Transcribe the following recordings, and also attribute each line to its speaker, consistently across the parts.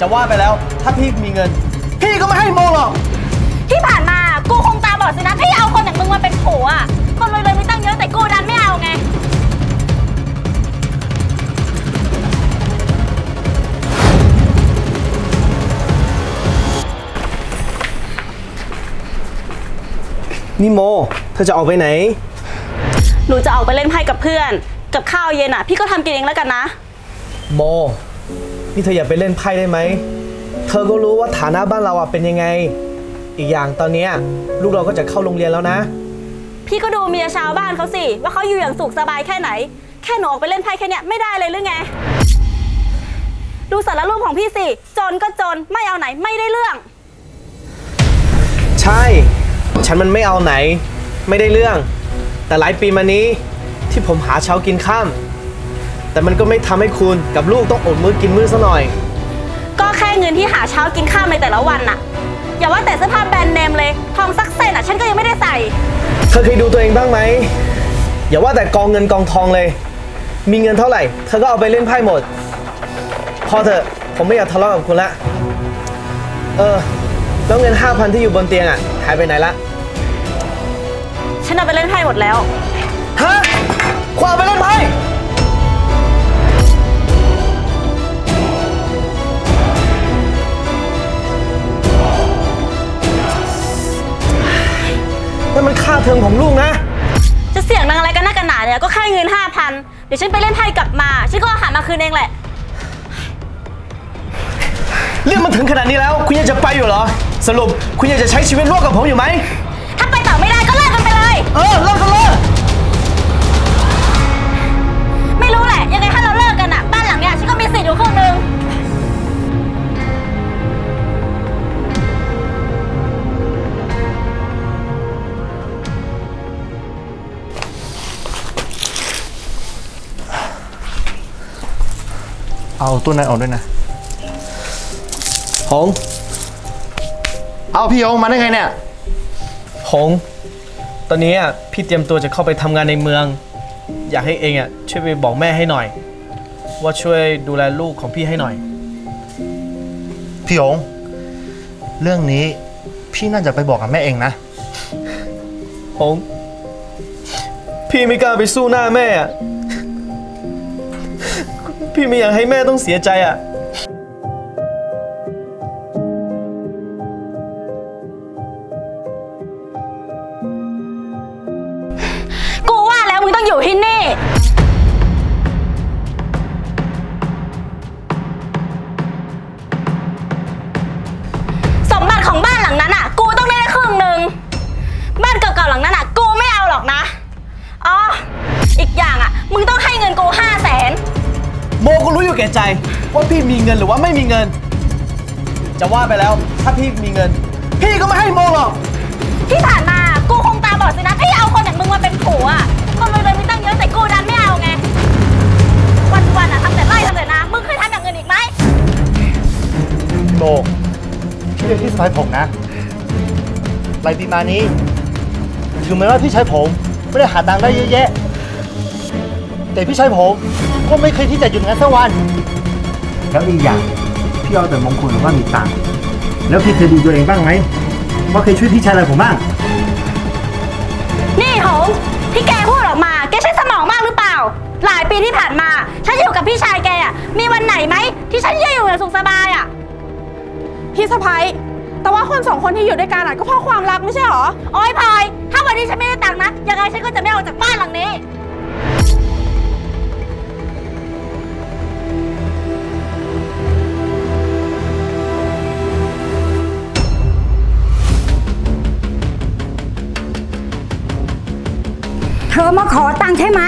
Speaker 1: จะว่าไปแล้วถ้าพี่มีเงิน พี่ก็ไม่ให้โมหรอก
Speaker 2: ที่ผ่านมากูคงตาบอดสินะที่เอาคนอย่างมึงมาเป็นผัวอะคนรวยๆมีตั้งเยอะแต่กูดันไม่เอาไง
Speaker 1: นี่โม เธอจะออกไปไหน
Speaker 2: หนูจะออกไปเล่นไพ่กับเพื่อน กับข้าวเย็นอะพี่ก็ทำกินเองแล้วกันนะ
Speaker 1: โม นี่เธออย่าไปเล่นไพ่ได้ไหม เธอก็รู้ว่าฐานะบ้านเราอะเป็นยังไง อีกอย่างตอนเนี้ยลูกเราก็จะเข้าโรงเรียนแล้วนะ
Speaker 2: พี่ก็ดูเมียชาวบ้านเขาสิ ว่าเขาอยู่อย่างสุขสบายแค่ไหน แค่หนูออกไปเล่นไพ่แค่เนี้ยไม่ได้เลยหรือไง ดูสารรูปของพี่สิ จนก็จนไม่เอาไหนไม่ได้เรื่อง
Speaker 1: ใช่ ฉันมันไม่เอาไหน ไม่ได้เรื่อง แต่หลายปีมานี้ที่ผมหาเช้ากินข้าม แต่มันก็ไม่ทำให้คุณกับลูกต้องอดมื้อกินมื้อซะหน่อย
Speaker 2: ก็แค่เงินที่หาเช้ากินข้ามในแต่ละวันน่ะ อย่าว่าแต่เสื้อผ้าแบรนด์เนมเลย ทองสักเส้นอะ ฉันก็ยังไม่ได้ใส่
Speaker 1: เธอเคยดูตัวเองบ้างไหม อย่าว่าแต่กองเงินกองทองเลย มีเงินเท่าไหร่เธอก็เอาไปเล่นไพ่หมด พอเถอะผมไม่อยากทะเลาะกับคุณละ เออ แล้วเงิน5,000ที่อยู่บนเตียงอะ หายไปไหนละ
Speaker 2: ฉันเอาไปเล่นไพ่หมดแล้ว
Speaker 1: ทอมของลูกนะ
Speaker 2: จะเสี่ยงนางอะไรกันนักกันหนาเนี่ยก็แค่เงิน5,000เดี๋ยวฉันไปเล่นไพ่กลับมา ฉันก็เอาหามาคืนเองแหละ
Speaker 1: เรื่องมันถึงขนาดนี้แล้ว คุณยังจะไปอยู่เหรอ สรุปคุณยังจะใช้ชีวิตร่วมกับผมอยู่ไหม
Speaker 2: ถ้าไปต่อไม่ได้ก็เลิกกันไปเลย
Speaker 1: เออเลิกกันเลย
Speaker 2: เอา
Speaker 3: ตู้นั้นออกด้วยนะ
Speaker 1: หง
Speaker 3: เอาพี่โยงมาได้ไงเนี่ย
Speaker 1: หง ตอนนี้อะพี่เตรียมตัวจะเข้าไปทำงานในเมือง อยากให้เองอะช่วยไปบอกแม่ให้หน่อย ว่าช่วยดูแลลูกของพี่ให้หน่อย
Speaker 3: พี่โยงเรื่องนี้พี่น่าจะไปบอกกับแม่เองนะ
Speaker 1: หง พี่ไม่กล้าไปสู้หน้าแม่อะ พี่ไม่อยากให้แม่ต้องเสียใจอะ
Speaker 2: แก่ใจ
Speaker 1: ว่าพี่มีเงินหรือว่าไม่มีเงิน จะว่าไปแล้วถ้าพี่มีเงิน พี่ก็ไม่ให้โมหรอก
Speaker 2: ที่ผ่านมากูคงตาบอดสินะที่เอาคนอย่างมึงมาเป็นผัวอะคนรวยๆมีตั้งเยอะแต่กูดันไม่เอาไง วันๆอะทำแต่ไร่ทำแต่นามึงเคยทำอย่างอื่นอีกไหม
Speaker 3: โลพี่เป็นพี่สะพ้ายผมนะหลายปีมานี้ ถึงแม้ว่าพี่ชายผมไม่ได้หาตังค์ได้เยอะแยะ แต่พี่ชายผม ก็ไม่เคยที่จะหยุดงานสักวัน แล้วอีกอย่างพี่เอาแต่มงคลว่ามีตังค์แล้วพี่เคยดูตัวเองบ้างไหมว่าเคยช่วยพี่ชายอะไรผมบ้าง
Speaker 2: นี่หงที่แกพูดออกมาแกใช้สมองมากหรือเปล่า หลายปีที่ผ่านมา ฉันอยู่กับพี่ชายแกอะมีวันไหนไหมที่ฉันจะอยู่อย่างสุขสบายอะ
Speaker 4: พี่สะพ้ยแต่ว่าคนสองคนที่อยู่ด้วยกันอะก็เพราะความรักไม่ใช่หรอ
Speaker 2: โอ้ยพลอยถ้าวันนี้ฉันไม่ได้ตังค์นะยังไงฉันก็จะไม่ออกจากบ้านหลังนี้
Speaker 5: ธอมาขอตังค์ใช่ไหม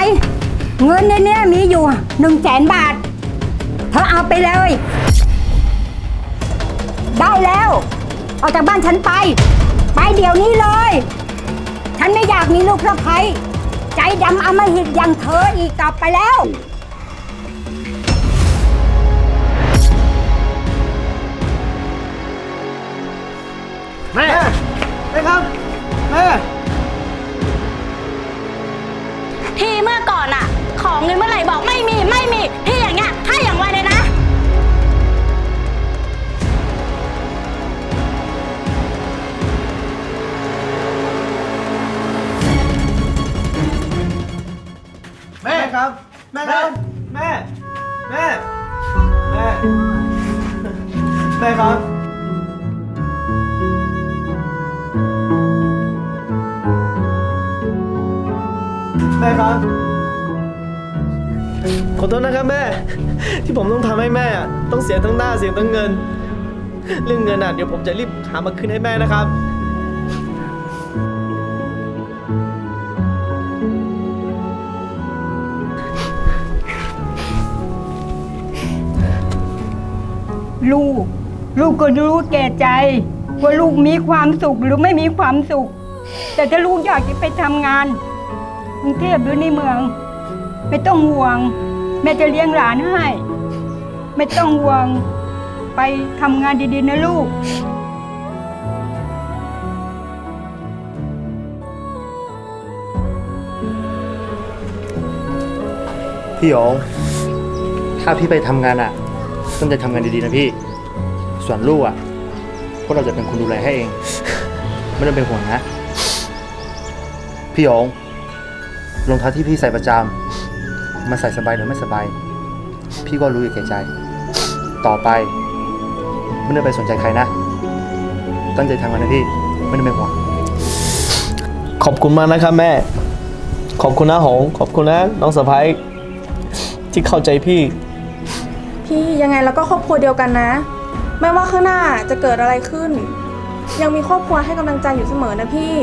Speaker 5: เงินในเนี้ยมีอยู่หนึ่งแสนบาท เธอเอาไปเลย ได้แล้ว ออกจากบ้านฉันไป ไปเดี๋ยวนี้เลย ฉันไม่อยากมีลูกสะใภ้ใจดำอำมหิตอย่างเธออีกต่อไปแล้ว
Speaker 1: แม่ครับแม่ครับ ขอโทษนะครับแม่ ที่ผมต้องทำให้แม่อะต้องเสียทั้งหน้าเสียทั้งเงิน เรื่องเงินอะเดี๋ยวผมจะรีบหามาคืนให้แม่นะครับ
Speaker 5: ลูก ลูกก็รู้แก่ใจ ว่าลูกมีความสุขหรือไม่มีความสุข แต่ถ้าลูกอยากจะไปทำงานกรุงเทพหรือในเมือง ไม่ต้องห่วง แม่จะเลี้ยงหลานให้ ไม่ต้องห่วง ไปทำงานดีๆนะลูก
Speaker 3: พี่หยงถ้าพี่ไปทำงานอะ ต้องจะทำงานดีๆนะพี่ ส่วนลูกอะพวกเราจะเป็นคนดูแลให้เอง ไม่ต้องเป็นห่วงนะ พี่หยงรองเท้าที่พี่ใส่ประจำมาใส่สบายหรือไม่สบาย พี่ก็รู้อยู่แก่ใจ ต่อไป ไม่ต้องไปสนใจใครนะ ตั้งใจทำงานนะพี่ ไม่ต้องเป็นห่วง
Speaker 1: ขอบคุณมากนะครับแม่ ขอบคุณนะหง ขอบคุณนะน้องสะพ้ายที่เข้าใจพี่
Speaker 4: พี่ยังไงเราก็ครอบครัวเดียวกันนะ ไม่ว่าข้างหน้าจะเกิดอะไรขึ้น ยังมีครอบครัวให้กำลังใจอยู่เสมอนะพี่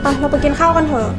Speaker 4: ไปเราไปกินข้าวกันเถอะ